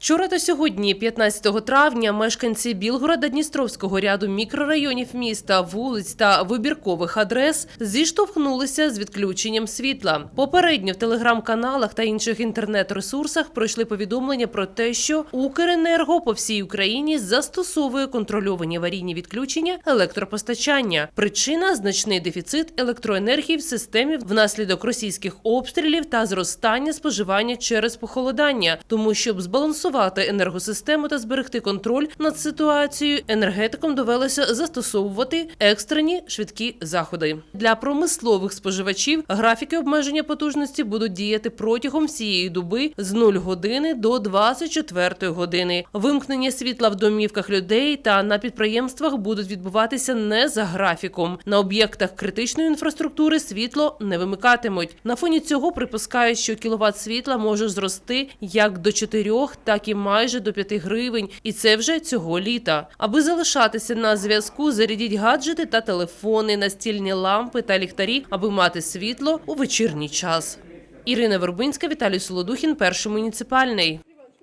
Вчора та сьогодні, 15 травня, мешканці Білгорода Дністровського ряду мікрорайонів міста, вулиць та вибіркових адрес зіштовхнулися з відключенням світла. Попередньо в телеграм-каналах та інших інтернет-ресурсах пройшли повідомлення про те, що Укренерго по всій Україні застосовує контрольовані аварійні відключення електропостачання. Причина значний дефіцит електроенергії в системі внаслідок російських обстрілів та зростання споживання через похолодання. Тому, щоб збалансувати енергосистему та зберегти контроль над ситуацією, енергетикам довелося застосовувати екстрені швидкі заходи для промислових споживачів. Графіки обмеження потужності будуть діяти протягом всієї доби з 0 години до 24 години. Вимкнення світла в домівках людей та на підприємствах будуть відбуватися не за графіком. На об'єктах критичної інфраструктури світло не вимикатимуть. На фоні цього припускають, що кіловат світла може зрости як до 4, так і майже до 5 гривень. І це вже цього літа. Аби залишатися на зв'язку, зарядіть гаджети та телефони, настільні лампи та ліхтарі, аби мати світло у вечірній час. Ірина Вербинська, Віталій Солодухін, перший муніципальний.